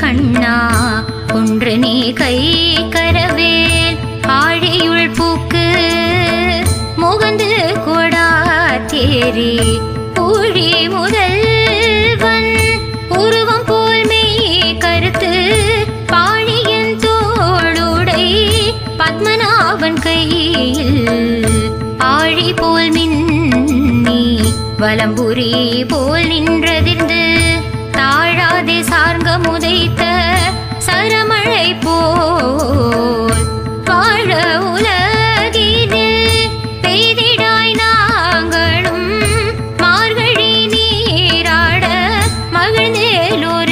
கண்ணா ஒன்று நீ கை கரவேல் ஆழியுள் பூக்கு முகந்து கொடா தேரி பூழி முதல்வன் உருவம் போல் மெய் கருத்து பாழியன் தோளுடை பத்மநாபன் கையில் ஆழி போல் மின்னி வலம்புரி போல் நின்றதிர்ந்து பெய்த சரமழை போல் வாழ உலகினில் பெய்திடாய் நாங்களும் மார்கழி நீராட மகிழ்ந்தேலூர்